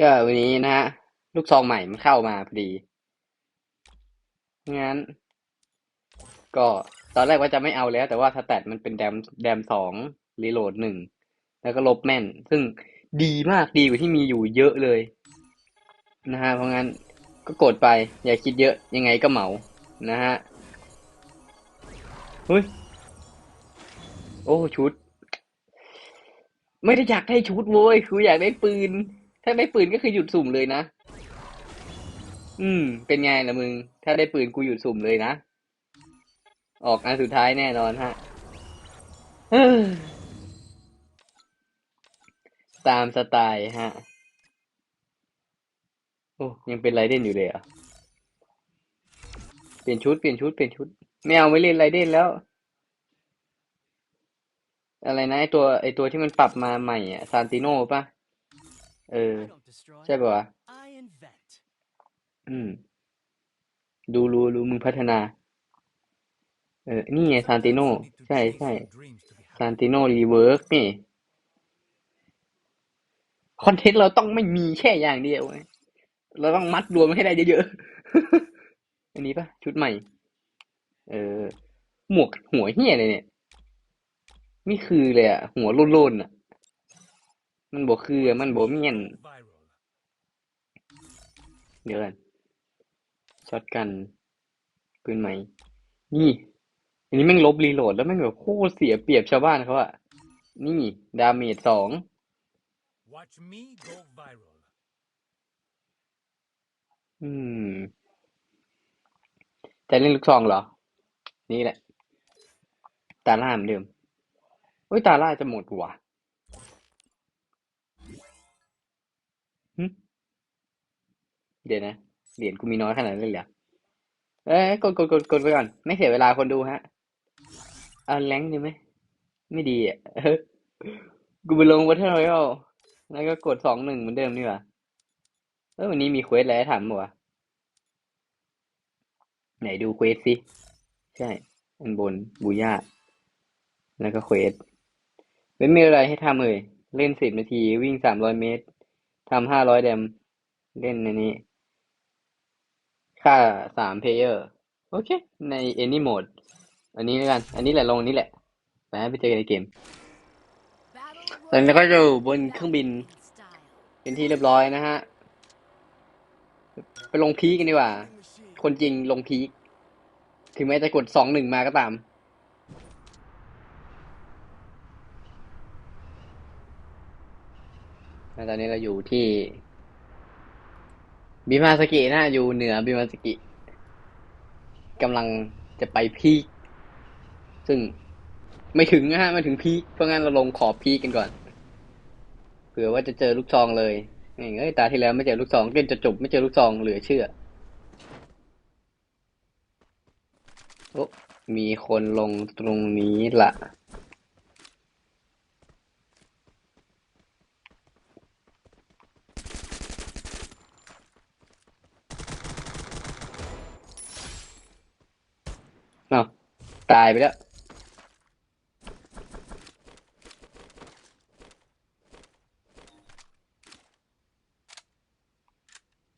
ก็วันนี้นะฮะลูกซองใหม่มันเข้ามาพอดี งั้น ก็ตอนแรกว่าจะไม่เอาแล้ว แต่ว่าสแตทมันเป็นแดมแดมสองรีโหลดหนึ่งแล้วก็ลบแม่น ซึ่งดีมากดีกว่าที่มีอยู่เยอะเลย นะฮะเพราะงั้นก็กดไป อย่าคิดเยอะยังไงก็เหมานะฮะเฮ้ยโอ้ชุด ไม่ได้อยากได้ชุดโว้ยคืออยากได้ปืน ถ้าได้ปืนก็คือหยุดสุ่มเลยนะ อืม เป็นไงล่ะมึง ถ้าได้ปืนกูหยุดสุ่มเลยนะ ออกอันสุดท้ายแน่นอนฮะตามสไตล์ฮะ โอ้ยังเป็นไรเด่นอยู่เลยอะเปลี่ยนชุดเปลี่ยนชุดเปลี่ยนชุด ไม่เอาไม่เล่นไรเด่นแล้ว อะไรนะไอตัวไอตัวที่มันปรับมาใหม่อะซานติโน่ป่ะ เออ I don't destroy. ใช่ป่ะวะ I invent. อืม ดูรู้รู้มึงพัฒนา เออ นี่ไงซานติโน่ใช่ใช่ซานติโนรีเวิร์กนี่ คอนเทนต์เราต้องไม่มีแค่อย่างเดียวไงเราต้องมัดรวมให้ได้เยอะๆ อันนี้ปะชุดใหม่ เออ หมวกหัวเหี้ยเลยเนี่ย นี่คือเลยอะหัวโล้นๆอะ มันบอกคือ มันบอกเมียน Viral. เดี๋ยวกันช็อตกันปืนใหม่ นี่ อันนี้แม่งลบรีโหลดแล้วแม่งแบบโคตรเสียเปรียบชาวบ้านเขาอะนี่ ดาเมจสอง Watch me go viral. อืมจะเล่นลูกซองเหรอ นี่แหละ ตาล่าเหมือนเดิมเฮ้ย ตาล่าจะหมดว่ะ เดี๋ยวนะ เหรียญกูมีน้อยขนาดนั้นเลยเหรอเอ้ยกดกดกดกดไปก่อน ไม่เสียเวลาคนดูฮะ เอาแรงดีไหม ไม่ดีอะเออกูไปลงวัตเทอร์รอยัลแล้วก็กดสองหนึ่งเหมือนเดิมนี่หว่าเออวันนี้มีเควสอะไรให้ทำบ่วะไหนดูเควสสิ ใช่ อันบนบูย่า แล้วก็เควสไม่มีอะไรให้ทำเลย เล่นสิบนาที วิ่งสามร้อยเมตรทำห้าร้อยเดม เล่นในนี้ ค่าสามเพลเยอร์โอเค ใน any mode อันนี้แล้วกัน อันนี้แหละลงนี้แหละไปไปเจอกันในเกมตอนนี้ก็อยู่บนเครื่องบิน เป็นที่เรียบร้อยนะฮะ ไปลงพีกันดีกว่า คนจริงลงพีคถึงแม้จะกดสองหนึ่งมาก็ตามตอนนี้เราอยู่ที่ บิมาสกินะอยู่เหนือบิมาสกิกำลังจะไปพีคซึ่งไม่ถึงนะฮะไม่ถึงพีคเพราะงั้นเราลงขอบพีคกันก่อนเผื่อว่าจะเจอลูกซองเลยเอ้ยตาที่แล้วไม่เจอลูกซองเล่นจะจบไม่เจอลูกซองเหลือเชื่อโอ้มีคนลงตรงนี้ละเอ้า ตายไปแล้ว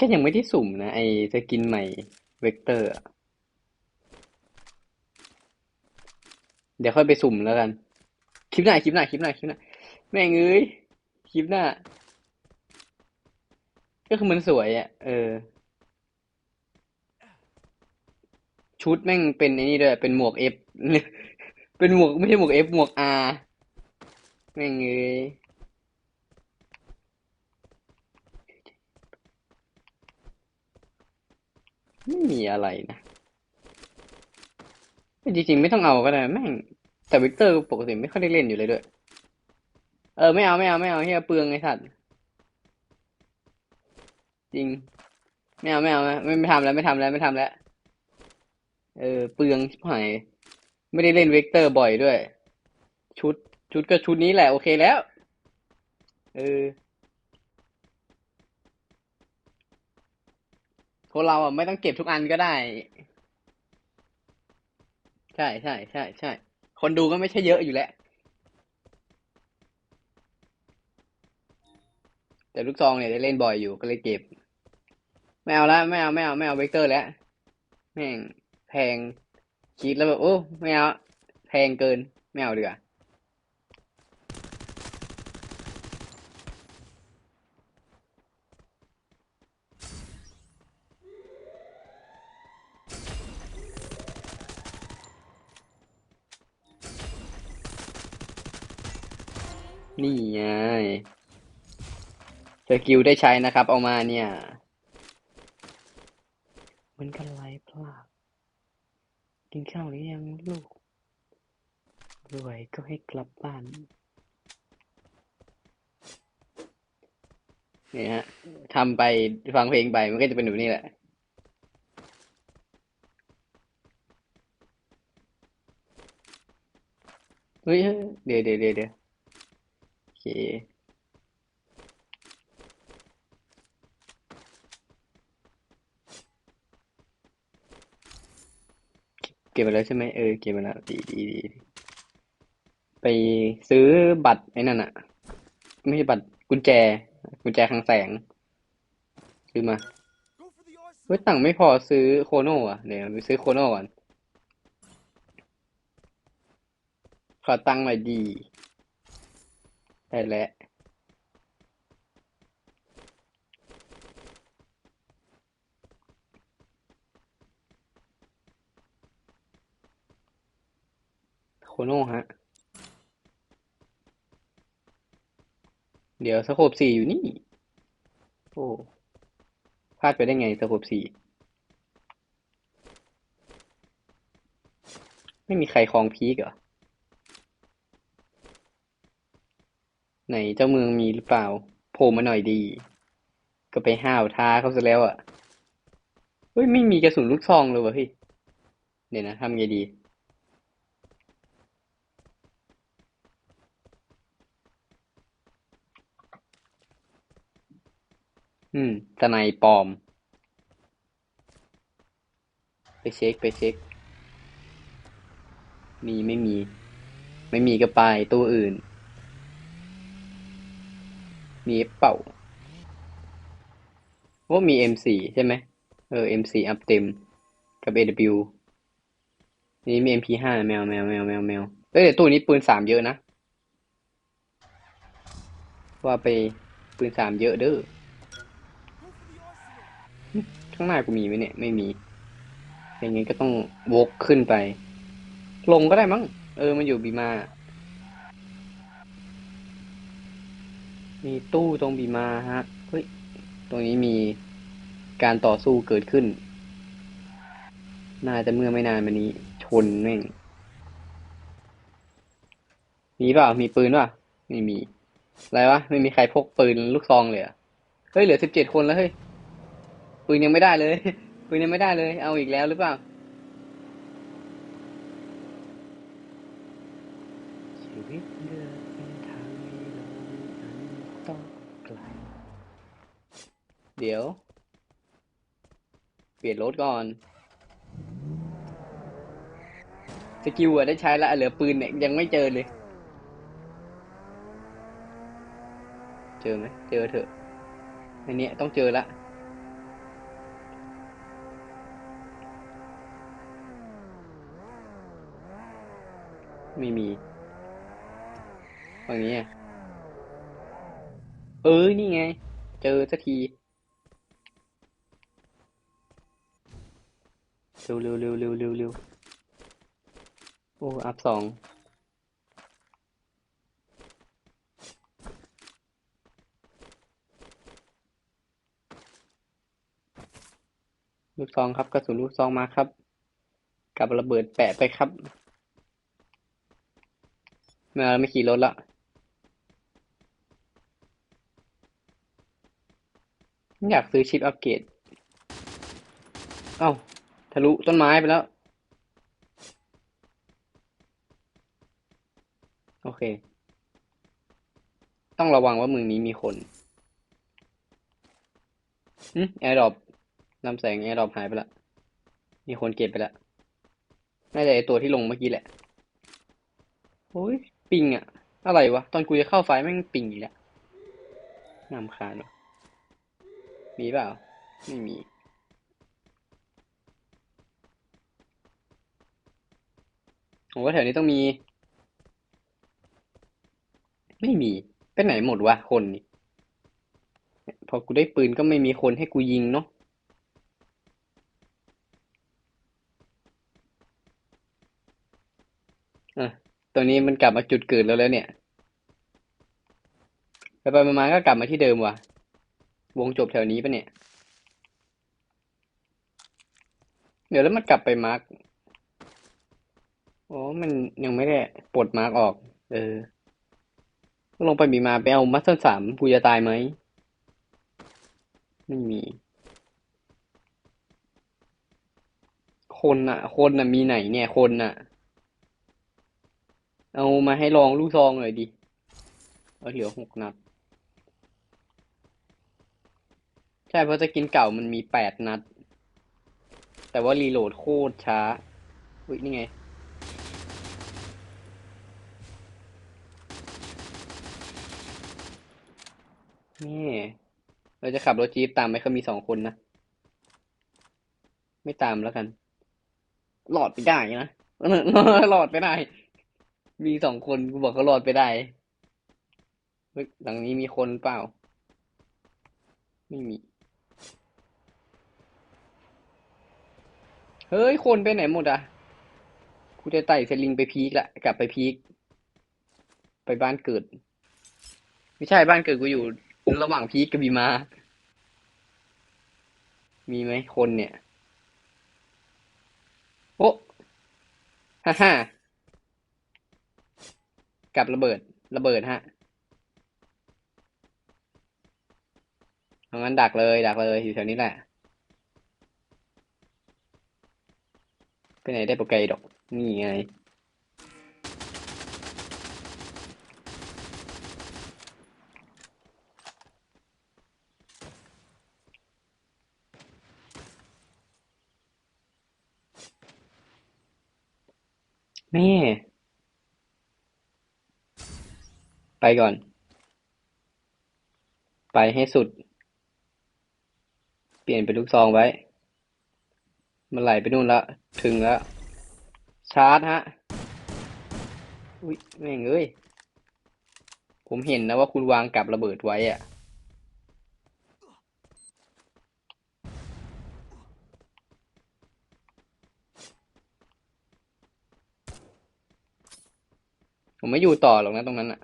ก็ยังไม่ได้สุ่มนะ ไอ้สกินใหม่เวกเตอร์อะเดี๋ยวค่อยไปสุ่มแล้วกัน คลิปหน้า คลิปหน้า คลิปหน้า คลิปหน้า แม่งเอ้ย คลิปหน้า ก็คือมันสวยอะ เออ ชุดแม่งเป็นไอ้นี่ด้วยเป็นหมวกเอฟ เป็นหมวกไม่ใช่หมวกเอฟหมวกอาร์แม่งเอ้ยไม่มีอะไรนะจริงๆไม่ต้องเอาก็ได้แม่งแต่วิกเตอร์ปกติไม่ค่อยได้เล่นอยู่เลยด้วย เออไม่เอาไม่เอาไม่เอาเฮียเปลืองไอ้สัตว์จริง ไม่เอาไม่เอาไม่ไม่ทำแล้วไม่ทำแล้วไม่ทำแล้ว เออเปลืองชิบหายไม่ได้เล่นเวกเตอร์บ่อยด้วย ชุด ชุดก็ชุดนี้แหละ โอเคแล้ว เออคนเราอะไม่ต้องเก็บทุกอันก็ได้ ใช่ใช่ใช่ใช่ คนดูก็ไม่ใช่เยอะอยู่แล้ว แต่ลูกซองเนี่ยได้เล่นบ่อยอยู่ก็เลยเก็บ ไม่เอาละไม่เอาไม่เอาไม่เอาเวกเตอร์แล้วแม่ง แพงคิดแล้วแบบโอ้ไม่เอาแพงเกินไม่เอาดีกว่านี่ไงสกิลได้ใช้นะครับ เอามาเนี่ย มันกันไรพลาดกิน ข้าวหรือยังลูก รวยก็ให้กลับบ้าน เนี่ยฮะทำไปฟังเพลงไปมันก็จะเป็นแบบนี้แหละ เฮ้ย เดี๋ยวเดี๋ยวเดี๋ยวเดี๋ยวโอเค ก็บไปแล้วใช่ไหมเออเก็บไปแล้วดีดีดีไปซื้อบัตรไอ้นั่นอะไม่ใช่บัตรกุญแจ กุญแจคลังแสง ซื้อมาเฮ้ยตังค์ไม่พอซื้อโคโน่อะเดี๋ยวไปซื้อโคโน่ก่อนขอตังค์หน่อยดีได้แล้ว โคโน่ฮะ เดี๋ยวสโคปสี่อยู่นี่ โอ้พลาดไปได้ไงสโคปสี่ ไม่มีใครครองพีกเหรอ ไหนเจ้าเมืองมีหรือเปล่า โผล่มาหน่อยดี ก็ไปห้าวท้าเขาซะแล้วอะ เฮ้ย ไม่มีกระสุนลูกซองเลยวะพี่ เดี๋ยวนะทำไงดี อืมทนายปลอม ไปเช็คไปเช็ค มีไม่มี ไม่มีก็ไปตู้อื่น มีเป่าว่ามี M4 ใช่ไหมเออ M4 อัพเต็ม กับ AW นี่มี MP5 แมวแมวแมวแมวแมวเอ้ยแต่ตู้นี้ปืนสามเยอะนะ ว่าไปปืนสามเยอะเด้อ ข้างหน้ากูมีไหมเนี่ย ไม่มีอย่างงี้ก็ต้องวกขึ้นไป ลงก็ได้มั้ง เออ มันอยู่บีมา มีตู้ตรงบีมาฮะ เฮ้ย ตรงนี้มีการต่อสู้เกิดขึ้น น่าจะเมื่อไม่นานมานี้ ชนแม่ง มีเปล่า มีปืนเปล่าไม่มี อะไรวะ ไม่มีใครพกปืนลูกซองเลยอะเฮ้ย เหลือสิบเจ็ดคนแล้วเฮ้ย ปืนยังไม่ได้เลยปืนยังไม่ได้เลย เอาอีกแล้วหรือเปล่าชีวิตเดินเป็นทางไม่ลงอันต้องไกลเดี๋ยว เปลี่ยนรถก่อนสกิลอะได้ใช้แล้วเหลือปืนเนี่ยยังไม่เจอเลย เจอไหมเจอเถอะอันเนี้ยต้องเจอละ ไม่มีฝั่งนี้เออ นี่ไง เจอสักที เร็วเร็วเร็วเร็วเร็วเร็วโอ้ อัพสองลูกซองครับกระสุนลูกซองมาครับ กับระเบิดแปะไปครับ ไม่เอาไม่ขี่รถละอยากซื้อชิปอัปเกรด เอ้า ทะลุต้นไม้ไปแล้ว โอเค ต้องระวังว่าเมืองนี้มีคนอืมแอร์ดรอปลำแสงแอร์ดรอปหายไปละ มีคนเก็บไปละ น่าจะไอตัวที่ลงเมื่อกี้แหละโอ้ย ปิงอะอะไรวะ ตอนกูจะเข้าไฟแม่งปิงอีกแล้วนำคาญวะมีเปล่า ไม่มีผมว่าแถวนี้ต้องมี ไม่มี ไปไหนหมดวะคนนี่ พอกูได้ปืนก็ไม่มีคนให้กูยิงเนาะอะ ตัวนี้มันกลับมาจุดเกิดแล้วแล้วเนี่ย ไปไปมาๆก็กลับมาที่เดิมว่ะ วงจบแถวนี้ปะเนี่ย เดี๋ยวแล้วมันกลับไปมาร์กอ๋อ มันยังไม่ได้ปลดมาร์กออก เออลงไปมีมาไปเอามัสเตอร์สามกูจะตายไหม ไม่มี คนน่ะคนน่ะมีไหนเนี่ย คนน่ะ เอามาให้ลองลูกซองหน่อยดิเอาเหลือหกนัด ใช่เพราะจะกินเก่ามันมีแปดนัด แต่ว่ารีโหลดโคตรช้า อุ้ยนี่ไง นี่ เราจะขับรถจี๊ปตามไปเขามีสองคนนะ ไม่ตามแล้วกัน หลอดไปได้นะหลอดไปได้ มีสองคนกูบอกเขาหลอดไปได้เฮ้ยหลังนี้มีคนเปล่า ไม่มี เฮ้ย คนไปไหนหมดอะกูจะไต่สลิงไปพีกละ กลับไปพีก ไปบ้านเกิด ไม่ใช่บ้านเกิดกูอยู่ ระหว่างพีกกับบีมา มีไหมคนเนี่ย โอ้ฮ่าฮ่า กับระเบิด ระเบิดฮะเอางั้นดักเลยดักเลยอยู่แถวนี้แหละไปไหนได้โปรไกดอกนี่ไงแม่ ไป ก่อน ไปให้สุด เปลี่ยนเป็นลูกซองไว้ มันไหลไปนู่นแล้วถึงแล้ว ชาร์จฮะ อุ้ยแม่งเอ้ย ผมเห็นนะว่าคุณวางกับระเบิดไว้อะผมไม่อยู่ต่อหรอกนะตรงนั้นอะ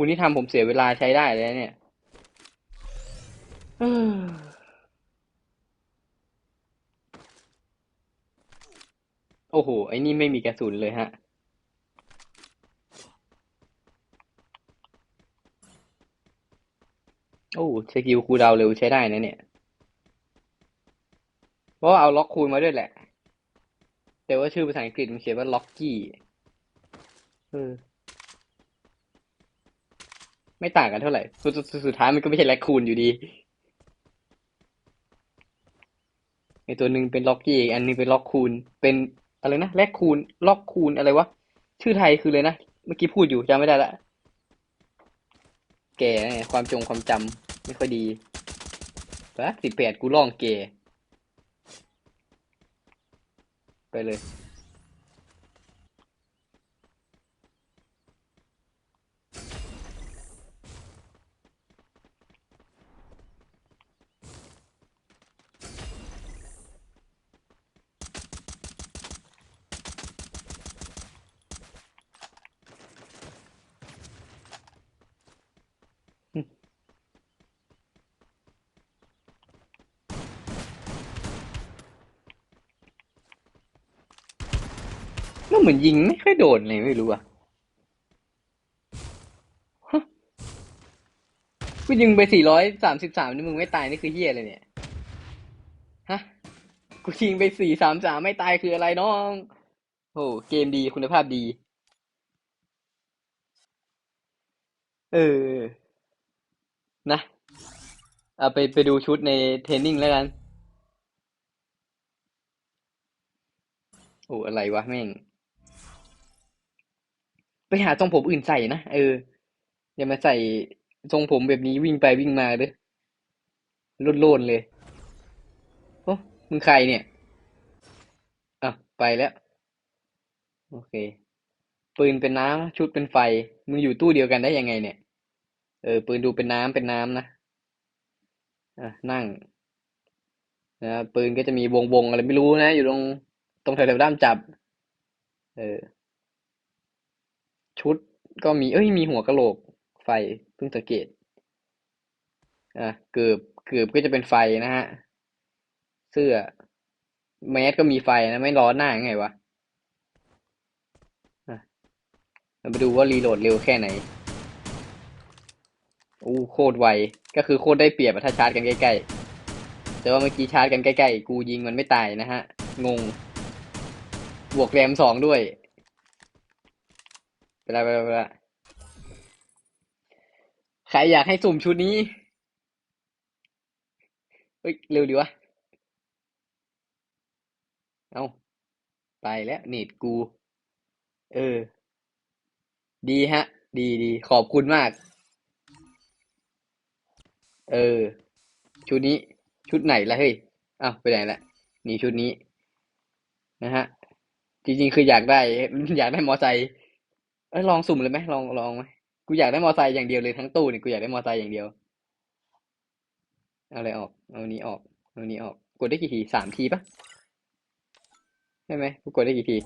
คุณนี่ทำผมเสียเวลาใช้ได้เลยนะเนี่ยเอ้อโอ้โห ไอ้นี่ไม่มีกระสุนเลยฮะ โอ้สกิลคูลดาวน์เร็วใช้ได้นะเนี่ย เพราะว่าเอาล็อกคูณมาด้วยแหละ แต่ว่าชื่อภาษาอังกฤษมันเขียนว่าล็อกกี้ เออ ไม่ต่างกันเท่าไหร่ สุดสุดสุดท้ายมันก็ไม่ใช่แลคคูนอยู่ดีไอตัวหนึ่งเป็นล็อกกี้อีกอันหนึงเป็นล็อกคูนเป็นอะไรนะแลคคูนล็อกคูนอะไรวะชื่อไทยคือเลยนะเมื่อกี้พูดอยู่จำไม่ได้ละแก่นะความจงความจำไม่ค่อยดีปะสิบแปดกูล่องแก่ไปเลย แล้วเหมือนยิงไม่ค่อยโดนเลยไม่รู้อะกูยิงไปสี่ร้อยสามสิบสามนี่มึงไม่ตายนี่คือเฮียอะไรเนี่ย ฮะ กูยิงไปสี่สามสามไม่ตายคืออะไรน้อง โอ้เกมดีคุณภาพดี เออ นะเอาไปไปดูชุดในเทรนนิ่งแล้วกัน โอ้ อะไรวะแม่ง ไปหาทรงผมอื่นใส่นะ เออ อย่ามาใส่ทรงผมแบบนี้วิ่งไปวิ่งมาเด้อโลนๆเลย โอ้มึงใครเนี่ย อะ ไปแล้ว โอเค ปืนเป็นน้ำชุดเป็นไฟ มึงอยู่ตู้เดียวกันได้ยังไงเนี่ย เออ ปืนดูเป็นน้ำเป็นน้ำนะ อะ นั่งนะปืนก็จะมีวงวงอะไรไม่รู้นะ อยู่ตรงตรงแถวๆด้ามจับ เออ ชุดก็มี เอ้ย มีหัวกะโหลกไฟเพิ่งสังเกต อะเกือบเกือบก็จะเป็นไฟนะฮะ เสื้อ แมสก็มีไฟนะไม่ร้อนหน้าไงวะเราไปดูว่ารีโหลดเร็วแค่ไหนอู้โคตรไว ก็คือโคตรได้เปรียบถ้าชาร์จกันใกล้ๆ แต่ว่าเมื่อกี้ชาร์จกันใกล้ๆ กูยิงมันไม่ตายนะฮะ งง บวกแรมสองด้วย ไปละไปละไปละใครอยากให้สุ่มชุดนี้ เฮ้ย เร็วดีวะ เอาไปแล้วเน็ตกู เออ ดีฮะ ดีดี ขอบคุณมาก เออ ชุดนี้ ชุดไหนละเฮ้ยอ้าวไปไหนละ นี่ชุดนี้ นะฮะ จริงๆ คืออยากได้ อยากได้มอไซค์ เอ้ยลองสุ่มเลยไหมลองลองไหมกูอยากได้มอไซค์อย่างเดียวเลยทั้งตู้เนี่ยกูอยากได้มอไซค์อย่างเดียว เอาอะไรออก เอานี้ออก เอานี้ออก กดได้กี่ทีสามทีปะใช่ไหมกูกดได้กี่ที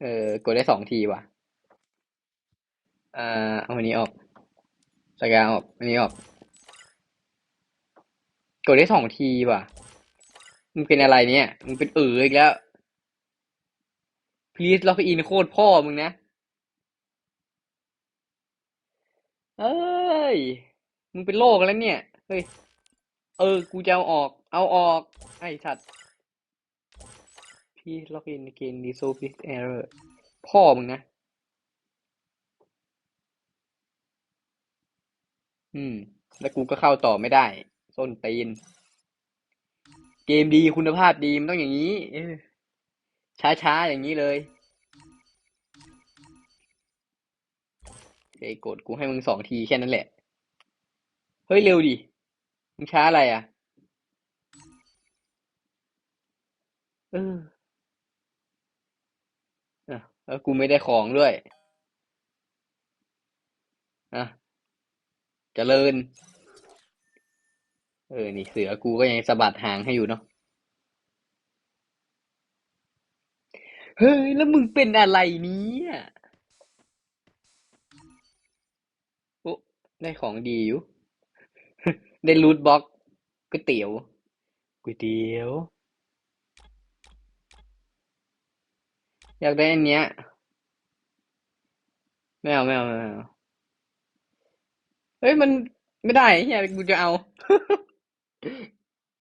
เออกดได้สองทีว่ะ อ่า เอาอันนี้ออกสกาออก อันนี้ออก กดได้สองทีว่ะ มึงเป็นอะไรเนี่ย มึงเป็นเอ๋ออีกแล้ว please ล็อกอินโคตรพ่อมึงนะ เอ้ย มึงเป็นโรคแล้วเนี่ย เฮ้ย เออ กูจะเอาออก เอาออก ไอ้สัตว์ please log in again resolve this error พ่อมึงนะ อืม แล้วกูก็เข้าต่อไม่ได้ส้นตีน เกมดีคุณภาพดีมันต้องอย่างนี้ช้าๆอย่างนี้เลย ไอ้กดกูให้มึงสองทีแค่นั้นแหละ เฮ้ยเร็วดิ มึงช้าอะไรอะ เอออะแล้วกูไม่ได้ของด้วย อะเจริญ เออ นี่เสือกูก็ยังสะบัดหางให้อยู่เนาะ เฮ้ย แล้วมึงเป็นอะไรเนี้ย ได้ของดีอยู่ ได้รูทบ็อกก๋วยเตี๋ยวก๋วยเตี๋ยว อยากได้อันเนี้ยไม่เอาไม่เอาไม่เอาเฮ้ยมันไม่ได้เฮียกูจะเอา